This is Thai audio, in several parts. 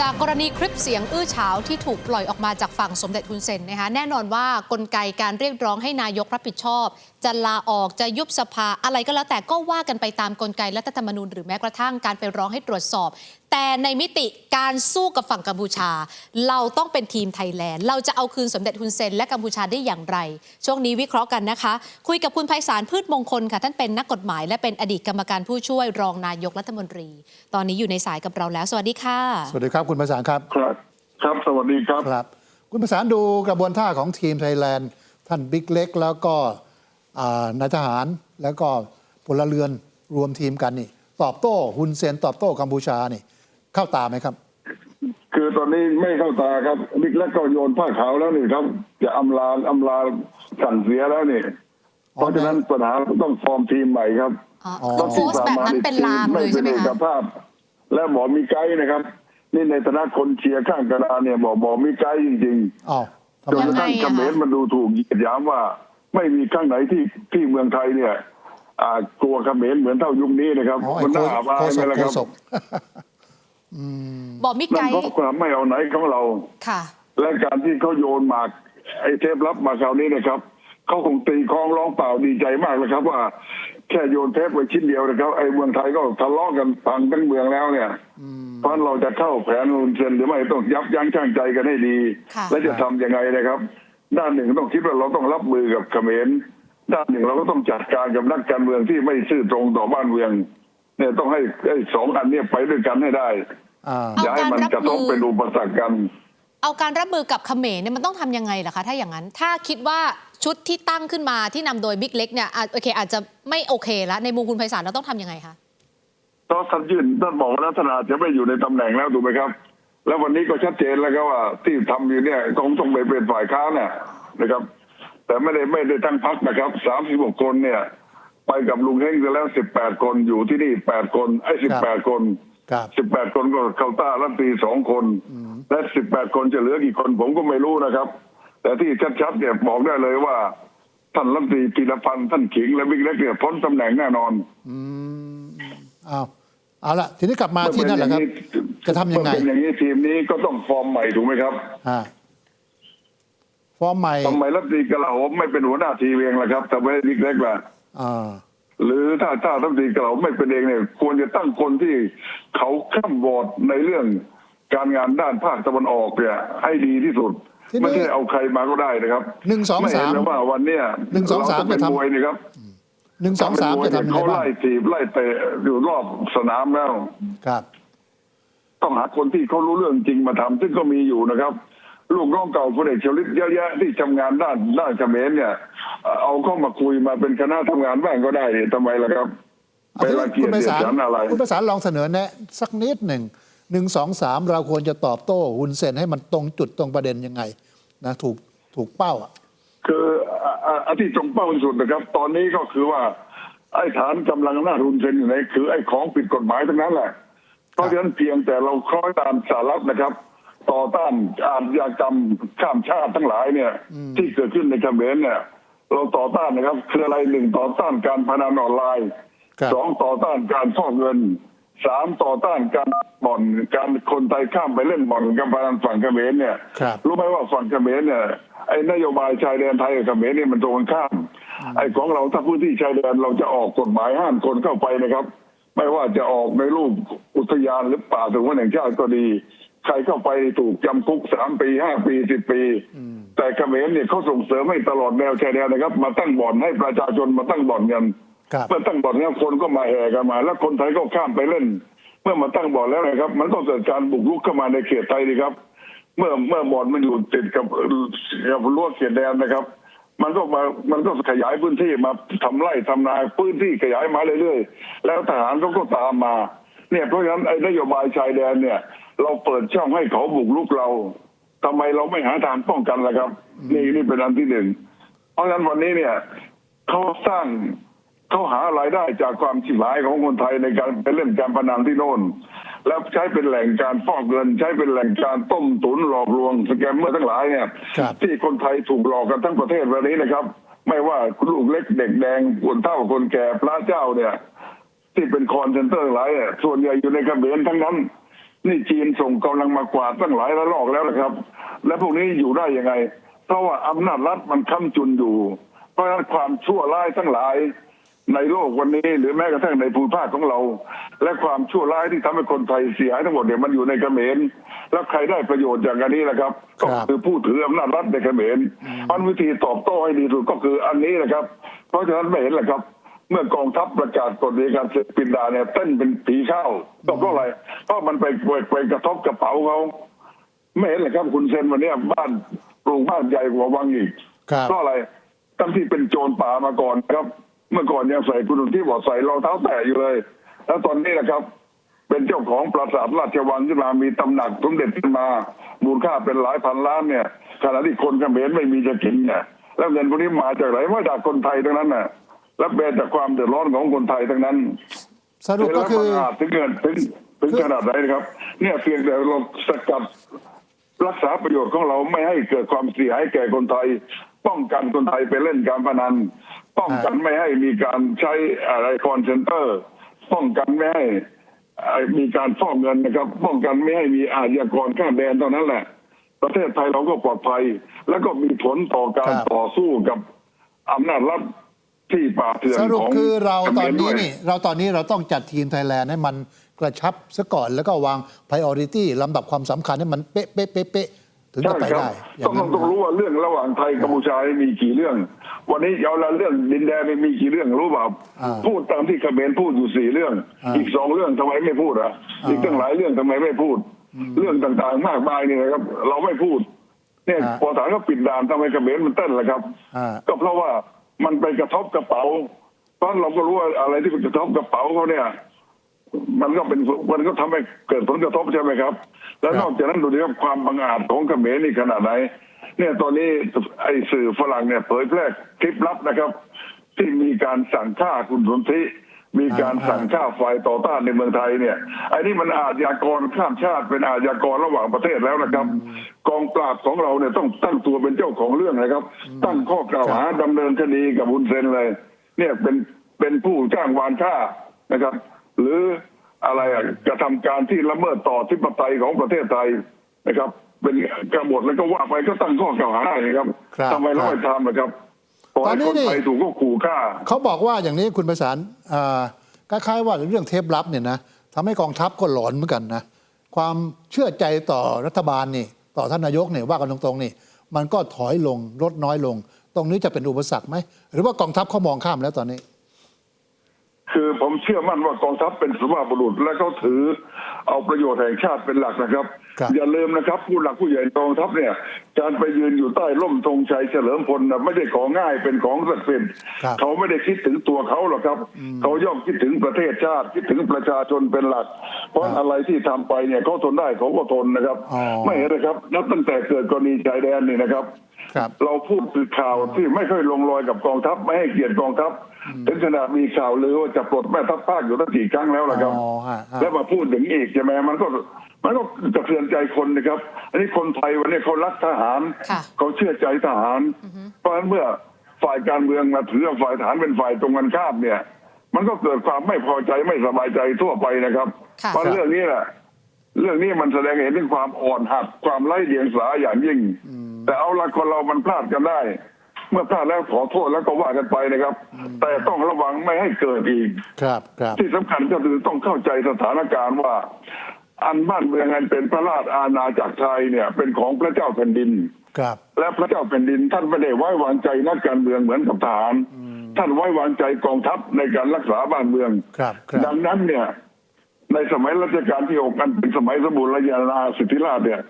จากกรณีคลิปเสียงอื้อฉาวที่ถูกปล่อยออกมาจากฝั่งสมเด็จทุนเซนนะคะแน่นอนว่ากลไกการเรียกร้องให้นายกรับผิดชอบ จะลาออกจะยุบสภาอะไรก็แล้วแต่ก็ว่ากันไปตามกลไกรัฐธรรมนูญหรือแม้กระทั่งการไปร้องให้ตรวจสอบ แต่ในมิติการสู้กับฝั่งกัมพูชา เราต้องเป็นทีมไทยแลนด์ เราจะเอาคืนสมเด็จฮุนเซนและกัมพูชาได้อย่างไร ช่วงนี้วิเคราะห์กันนะคะ คุยกับคุณไพศาลพืชมงคลค่ะ ท่านเป็นนักกฎหมาย และเป็นอดีตกรรมการผู้ช่วยรองนายกรัฐมนตรี ตอนนี้อยู่ในสายกับเราแล้ว สวัสดีค่ะ สวัสดีครับคุณประสานครับ ครับครับสวัสดีครับครับ คุณประสานดูกระบวนท่าของทีมไทยแลนด์ ท่านบิ๊กเล็ก แล้วก็อ่านายทหารแล้วก็พลเรือนรวมทีมกันนี่ตอบโต้ฮุนเซนตอบโต้กัมพูชานี่ เข้าตาไหมครับ คือตอนนี้ไม่เข้าตาครับบิ๊กแล้วก็โยนผ้าขาวแล้วนี่ครับ จะอำลาอำลาสั่นเสียแล้วนี่อ๋อเพราะฉะนั้นปัญหาต้องฟอร์มทีมใหม่ครับอ๋ออ๋อคือโพสต์แบบนั้นเป็นลางเลยใช่ไหมไม่เป็นเอกคะภาพ และบอกมีไกด์นะครับ นี่ในฐานะคนเชียร์ข้างกระดานเนี่ยบอกบอกมีไกด์จริงอ้าวทำๆจไมนกระทั่งเขมรมันดูถูกเหยียดหยามว่า ไม่มีข้างไหนที่ที่เมืองไทยเนี่ยอ่ากลัวเขมรเหมือนเท่ายุคนี้นะครับอ๋อไอ้มันโคน่าอับอายโคศไหมกล่ะโคครับศก บอกมิไกนั่นด์เพราะความไม่เอาไหนของเรา ค่ะ และการที่เขาโยนหมากไอ้เทปรับมาคราวนี้นะครับเขาคงตีคลองร้องเปล่าดีใจมากเลยครับ ว่า แค่โยนเทปไปชิ้นเดียวนะครับ ไอ้เมืองไทยก็ทะเลาะกันพังทั้งเมืองแล้วเนี่ย เพราะเราจะเข้าแผนรุนเซนหรือไม่ต้องยับยั้งชั่งใจกันให้ดี ค่ะ และจะทำยังไงนะครับ ด้านหนึ่งต้องคิดว่าเราต้องรับมือกับเขมรด้านหนึ่งเราก็ต้องจัดการกับนักการเมืองที่ไม่ซื่อตรงต่อบ้านเมือง เนี่ยต้องให้ไอ้สองอันเนี้ไปด้วยกันให้ได้ อ่าเอาอย่าให้มันการรับกระทบมือเป็นอุปสรรคกัน เอาการรับมือกับเขมรเนี่ยมันต้องทำยังไงล่ะคะ ถ้าอย่างนั้นถ้าคิดว่าชุดที่ตั้งขึ้นมาที่นำโดยบิ๊กเล็กเนี่ยอะโอเค อาจจะไม่โอเคแล้วในมุมคุณไพศาลเราต้องทำยังไงคะ เพราะท่านยื่นท่านบอกว่าท่านอาจจะไม่อยู่ในตำแหน่งแล้วถูกไหมครับ แล้ววันนี้ก็ชัดเจนแล้วครับว่าที่ทำอยู่เนี่ยคงต้องไปเป็นฝ่ายค้านเนี่ยนะครับ แต่ไม่ได้ไม่ได้ตั้งพักนะครับสามสิบหกคนเนี่ย ไปกับลุงเฮงไปแล้วสิบแปดคนอยู่ที่นี่แปดคนไอ้สิบแปดคน ครับ สิบแปดคนก็เข้าต้ารัฐมนตรีสองคน และสิบแปดคนจะเหลือกี่คนผมก็ไม่รู้นะครับ แต่ที่ชัดๆเนี่ยบอกได้เลยว่า ท่านรัฐมนตรีปีรพันธ์ท่านขิงและบิ๊กเล็กเนี่ยพ้นตำแหน่งแน่นอน อืมเอาเอาละทีนี้กลับมาที่นั่นแหละครับ จะทำยังไงเมื่อเป็นอย่างนี้ทีมนี้ก็ต้องฟอร์มใหม่ถูกไหมครับอ่าฟอร์มใหม่ทำไมรัฐมนตรีกลาโหมไม่เป็นหัวหน้าทีมเองล่ะครับทำไมบิ๊กเล็กล่ะอ่า หรือถ้าถ้ารัฐมนตรีกลาโหมไม่เป็นเองเนี่ย ควรจะตั้งคนที่เขาข้ามบอร์ดในเรื่องการงานด้านภาคตะวันออกเนี่ยให้ดีที่สุดทีนี้ ไม่ใช่เอาใครมาก็ได้นะครับหนึ่งสองไม่เห็สามแล้วว่าวันเนี้ยหนึ่งสองสามเรเป็นจะทำ มวยนี่ครับหนึ่งสองสามจะทำยังไงเขาบ้างไล่ถีบไล่เตะอยู่รอบสนามแล้ว ครับ ต้องหาคนที่เขารู้เรื่องจริงมาทำซึ่งก็มีอยู่นะครับ ลูกน้องเก่าพลเอกชวลิตเยอะแยะที่ทำงานด้านด้านเขมรเนี่ยเอ่อเอาเข้ามาคุยมาเป็นคณะทำงานบ้างก็ได้เนี่ยทำไมล่ะครับเอาเป็นที่รังเกียจคุณไพเดียดศาลฉันอะไรคุณไพศาลลองเสนอแนะ สักนิดหนึ่งหนึ่งสองสามเราควรจะตอบโต้ฮุนเซนให้มันตรงจุดตรงประเด็นยังไงนะถูกถูกเป้าอะคืออะอะอันที่ตรงเป้าที่สุดนะครับ ตอนนี้ก็คือว่า ไอ้ฐานกำลังหน้ารุนเซนอยู่ไหนคือไอ้ของผิดกฎหมายทั้งนั้นแหละเพราะฉะนั้นเพียงแต่เราคล้อยตามสหรัฐนะครับ ต่อต้านอาชญากรรมข้ามชาติทั้งหลายเนี่ย ที่เกิดขึ้นในเขมรเนี่ย เราต่อต้านนะครับคืออะไรหนึ่งต่อต้านการพนันออนไลน์ครับสองต่อต้านการฟอกเงินสามต่อต้านการบ่อนการคนไทยข้ามไปเล่นบ่อนการพนันฝั่งเขมรเนี่ยครับรู้ไหมว่าฝั่งเขมรเนี่ยไอ้นโยบายชายแดนไทยกับเขมรเนี่ยมันตรงกันข้ามไอ้ของเราถ้าพื้นที่ชายแดนเราจะออกกฎหมายห้ามคนเข้าไปนะครับ ไม่ว่าจะออกในรูปอุทยานหรือป่าสงวนแห่งชาติก็ดี ใครเข้าไปถูกจำคุกสามปีห้าปีสิบปี แต่เขมรเนี่ยเขาส่งเสริมให้ตลอดแนวชายแดนนะครับ มาตั้งบ่อนให้ประชาชนมาตั้งบ่อนกันครับเมื่อตั้งบ่อนเนี่ยคนก็มาแห่กันมา แล้วคนไทยก็ข้ามไปเล่น เมื่อมาตั้งบ่อนแล้วนะครับ มันก็เกิดการบุกรุกเข้ามาในเขตไทยดีครับ เมื่อเมื่อบ่อนมันอยู่ติดกับกับรั้วเขตแดนนะครับ มันก็มามันก็ขยายพื้นที่มาทำไร่ทำนาพื้นที่ขยายมาเรื่อยๆแล้วทหารเขาก็ตามมาเนี่ยเพราะฉะนั้นไอ้นโยบายชายแดนเนี่ย เราเปิดช่องให้เขาบุกรุกเราทำไมเราไม่หาทางป้องกันล่ะครับ นี่นี่เป็นอันที่หนึ่งเพราะฉะนั้นวันนี้เนี่ยเขาสร้างเขาหารายได้จากความฉิบหายของคนไทยในการไปเล่นการพนันที่โน่น แล้วใช้เป็นแหล่งการฟอกเงิน ใช้เป็นแหล่งการต้มตุนหลอกลวงสแกมเมอร์ทั้งหลายเนี่ยครับที่คนไทยถูกหลอกกันทั้งประเทศวันนี้นะครับ ไม่ว่าลูกเล็กเด็กแดงคนเฒ่าคนแก่พระเจ้าเนี่ย ที่เป็นคอนเซนเตอร์หลายเนี่ยส่วนใหญ่อยู่ในเขมรทั้งนั้น นี่จีนส่งกำลังมากวาดตั้งหลายระลอกแล้วนะครับ และพวกนี้อยู่ได้ยังไง เพราะว่าอำนาจรัฐมันค้ำจุนอยู่ เพราะฉะนั้นความชั่วร้ายทั้งหลายในโลกวันนี้หรือแม้กระทั่งในภูมิภาคของเรา และความชั่วร้ายที่ทำให้คนไทยเสียหายทั้งหมดเนี่ยมันอยู่ในเขมรแล้วใครได้ประโยชน์อย่างอันนี้นะครับ ก็ครับคือผู้ถืออำนาจรัฐในเขมรอันวิธีตอบโต้ให้ดีที่สุดก็คืออันนี้นะครับ เพราะฉะนั้นไม่เห็นแหละครับ เมื่อกองทัพประกาศกฎในการปิดดาเนี่ยเต้นเป็นผีเข้าก็เพราะอะไรเพราะมันไปไปไปกระทบกระเป๋าเขาไม่เห็นเลยครับคุณเซนวันเนี้ยบ้านปลูกบ้านใหญ่กว่าวังอีกครับเพราะอะไรตั้งที่เป็นโจรป่ามาก่อนครับ เมื่อก่อนยังใส่คุณลุงที่บอกใส่รองเท้าแตะอยู่เลย แล้วตอนนี้นะครับ เป็นเจ้าของปราสาทราชวังขึ้นมามีตำหนักสมเด็จขึ้นมา มูลค่าเป็นหลายพันล้านเนี่ยขณะที่คนเขมรไม่มีจะกินเนี่ยแล้วเงินพวกนี้มาจากไหนมาจากคนไทยทั้งนั้นน่ะ และเป็นจากความเดือดร้อนของคนไทยทั้งนั้นสรุปก็คือแล้วมันอาจถึงเงินถึงถึงขนาดไหนนะครับ เนี่ยเพียงแต่เราสกัดรักษาประโยชน์ของเราไม่ให้เกิดความเสียหายแก่คนไทย ป้องกันคนไทยไปเล่นการพนัน ป้องกันไม่ให้มีการใช้อะไรคอนเซนเตอร์ ป้องกันไม่ให้เอ่อมีการฟอกเงินนะครับ ป้องกันไม่ให้มีอาชญากรข้ามแดนเท่านั้นแหละ ประเทศไทยเราก็ปลอดภัย แล้วก็มีผลต่อการครับต่อสู้กับอำนาจรัฐ ที่ป่าบเถื่อนสรุปของคือเราตอนนี้ขมด้วยนี่เราตอนนี้เราต้องจัดทีมไทยแลนด์ให้มันกระชับซะก่อนแล้วก็วาง priority ลำดับความสำคัญให้มันเป๊ะเป๊ะเป๊ะเป๊ะถึงจะไปใช่คได้รับอย่าต้องงนั้นต้องนะรู้ว่าเรื่องระหว่างไทยกัมพูชามีกี่เรื่อง วันนี้เอาละเรื่องดินแดนมีกี่เรื่องรู้เปล่าอ่าพูดตามที่เขมรพูดอยู่สี่เรื่องอ่าอีกสองเรื่องทำไมไม่พูดอะอ่าอีกตั้งหลายเรื่องทำไมไม่พูด เรื่องต่างๆมากมายนี่นะครับ เราไม่พูดเนี่ยอ่าพอถามก็ปิดด่านทำไมเขมรมันเต้นล่ะครับอ่าก็เพราะว่า มันไปกระทบกระเป๋า เพราะเราก็รู้ว่าอะไรที่มันกระทบกระเป๋าเขาเนี่ย มันก็เป็นมันก็ทำให้เกิดผลกระทบใช่ไหมครับ แล้วนอกจากนั้นดูดิครับความบังอาจของเขมรนี่ขนาดไหน เนี่ยตอนนี้ไอ้สื่อฝรั่งเนี่ยเผยแพร่คลิปลับนะครับ ที่มีการสั่งฆ่าคุณสนธิ มีการสั่งฆ่าฝ่ายต่อต้านในเมืองไทยเนี่ยไอ้นี่มันอาชญากรข้ามชาติเป็นอาชญากรระหว่างประเทศแล้วนะครับ กองปราบของเราเนี่ยต้องตั้งตัวเป็นเจ้าของเรื่องนะครับ ตั้งข้อกล่าวหาดำเนินคดีกับบุญเซนเลย เนี่ยเป็นเป็นผู้จ้างวานฆ่านะครับ หรืออะไรอะกระทำการที่ละเมิดต่อธิปไตยของประเทศไทยนะครับ เป็นกบฏแล้วก็ว่าไปก็ตั้งข้อกล่าวหาได้นะครับครับทำไมเราไม่ทำนะครับ ปล่อยตอนนี้คนนี่ไทยถูกก็ขู่ฆ่าเขาบอกว่าอย่างนี้คุณประสานอ่าคล้ายๆว่าเรื่องเทปลับเนี่ยนะทำให้กองทัพก็หลอนเหมือนกันนะความเชื่อใจต่อรัฐบาลนี่ ต่อท่านนายกเนี่ยว่ากันตรงๆนี่ มันก็ถอยลงลดน้อยลง ตรงนี้จะเป็นอุปสรรคไหม หรือว่ากองทัพเขามองข้ามแล้วตอนนี้ คือผมเชื่อมั่นว่ากองทัพเป็นสุภาพบุรุษและเขาถือเอาประโยชน์แห่งชาติเป็นหลักนะครับ ครับ อย่าลืมนะครับ ผู้หลักผู้ใหญ่กองทัพเนี่ย การไปยืนอยู่ใต้ร่มธงชัยเฉลิมพลนะไม่ได้ของง่ายเป็นของศักดิ์สิทธิ์ครับเขาไม่ได้คิดถึงตัวเขาหรอกครับ เขาย่อมคิดถึงประเทศชาติคิดถึงประชาชนเป็นหลัก เพราะอะไรที่ทำไปเนี่ยเขาทนได้เขาก็ทนนะครับ อ๋อ ไม่เห็นนะครับ นับตั้งแต่เกิดกรณีชายแดนนี่นะครับครับ เราพูดคือข่าวที่ไม่ค่อยลงรอยกับกองทัพไม่ให้เกียรติกองทัพถึงขนาดมีข่าวลือว่าจะปลดแม่ทัพภาคอยู่ตั้งกี่ครั้งแล้วล่ะครับอ๋อฮะฮะแล้วมาพูดอย่างนี้อีกใช่ไหมมันก็มันก็กระเทือนใจคนนะครับ อันนี้คนไทยวันนี้เขารักทหารค่ะเขาเชื่อใจทหาร เพราะฉะนั้นเมื่อฝ่ายการเมืองมาถือว่าฝ่ายทหารเป็นฝ่ายตรงกันข้ามเนี่ย มันก็เกิดความไม่พอใจไม่สบายใจทั่วไปนะครับค่ะเพราะเรื่องนี้แหละเรื่องนี้มันแสดงให้เห็นถึงความอ่อนหัดความไร้เดียงสาอย่างยิ่ง แต่เอาละคนเรามันพลาดกันได้ เมื่อพลาดแล้วขอโทษแล้วก็ว่ากันไปนะครับ แต่ต้องระวังไม่ให้เกิดอีกครับครับที่สำคัญก็คือต้องเข้าใจสถานการณ์ว่า อันบ้านเมืองอันเป็นพระราชอาณาจักรไทยเนี่ย เป็นของพระเจ้าแผ่นดินครับ และพระเจ้าแผ่นดินท่านไม่ได้ไว้วางใจนักการเมืองเหมือนกับทหารท่านไว้วางใจกองทัพในการรักษาบ้านเมือง ครับครับดังนั้นเนี่ย ในสมัยรัชกาลที่หกกันเป็นสมัยสมบูรณาญาสิทธิราชเนี่ย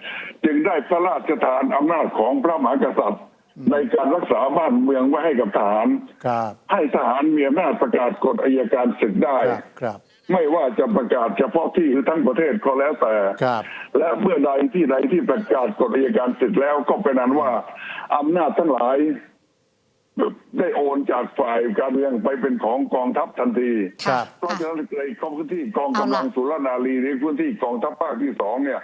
จึงได้พระราชทานอำนาจของพระมหากษัตริย์ในการรักษาบ้านเมืองไว้ให้กับทหารครับให้ทหารมีอำนาจประกาศกฎอัยการศึกได้ครับครับ ไม่ว่าจะประกาศเฉพาะที่หรือทั้งประเทศก็แล้วแต่ครับและเมื่อใดที่ใดที่ประกาศกฎอัยการศึกแล้วก็เป็นนั้นว่าอำนาจทั้งหลาย ได้โอนจากฝ่ายการเมืองไปเป็นของกองทัพทันทีครับ เพราะฉะนั้นเลยกองพื้นที่กองเอากำล่ะลังสุรนารีหรือพื้นที่กองทัพภาคที่สองเนี่ย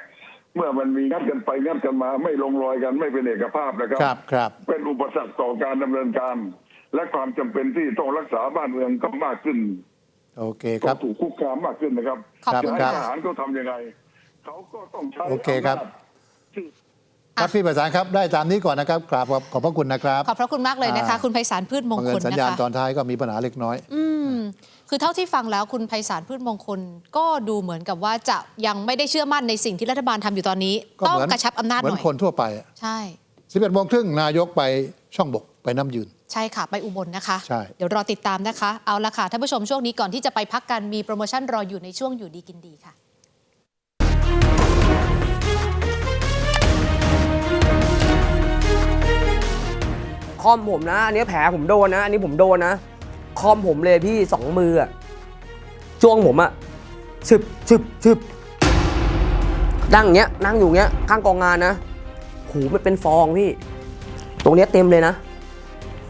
เมื่อมันมีงัดกันไปงัดกันมาไม่ลงรอยกันไม่เป็นเอกภาพนะครับ ครับครับเป็นอุปสรรคต่อการดำเนินการ และความจำเป็นที่ต้องรักษาบ้านเมืองก็มากขึ้นโอเคคก็รับ ถูกคุกคามมากขึ้นนะครับขอบคุณจะให้ค่ะทหารเขาทำยังไงเขาก็ต้องใช้โอเคครับำนาจที่ ครับพี่ประสานครับได้ตามนี้ก่อนนะครับกราบขอบขอบพระคุณนะครับ ขอบพระคุณมากเลยนะคะอ่าคุณไพศาลพืชมงบังเอิคญลสัญนะญาณคะตอนท้ายก็มีปัญหาเล็กน้อย อืมคือเท่าที่ฟังแล้วคุณไพศาลพืชมงคล ก็ดูเหมือนกับว่าจะยังไม่ได้เชื่อมั่นในสิ่งที่รัฐบาลทำอยู่ตอนนี้ก็ต้องเหมือนกระชับอำนาจเหมืหอนน่อยคนทั่วไปอะใช่11โมงครึ่งนายกไปช่องบกไปน้ำยืน ใช่ค่ะ ไปอุบลนะคะใช่เดี๋ยวรอติดตามนะคะ เอาละค่ะท่านผู้ชมช่วงนี้ก่อนที่จะไปพักกันมีโปรโมชั่นรออยู่ในช่วงอยู่ดีกินดีค่ะ คอมผมนะ อันนี้แผลผมโดนนะ อันนี้ผมโดนนะ คอมผมเลยพี่สองมืออะจ้วงผมอะชึบชึบชึบนั่งอย่างเงี้ย นั่งอยู่เงี้ย ข้างกองงานนะ หูมันเป็นฟองพี่ ตรงเนี้ยเต็มเลยนะ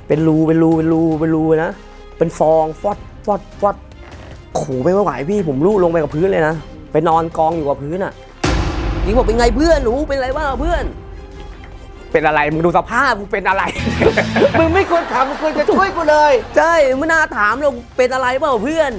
เป็นรู เป็นรู เป็นรู เป็นรูเลยนะ เป็นฟองฟอดฟอดฟอดหูไม่ไหวพี่ ผมลูลงไปกับพื้นเลยนะ ไปนอนกองอยู่กับพื้นอะยิงบอกเป็นไงเพื่อนหนูเป็นไรบ้างเพื่อน เป็นอะไร มึงดูสภาพกูเป็นอะไร มึงไม่ควรถามมึงควรจะช่วยกูเลย ใช่ไม่น่าถามเราเป็นอะไรเปล่าเพื่อน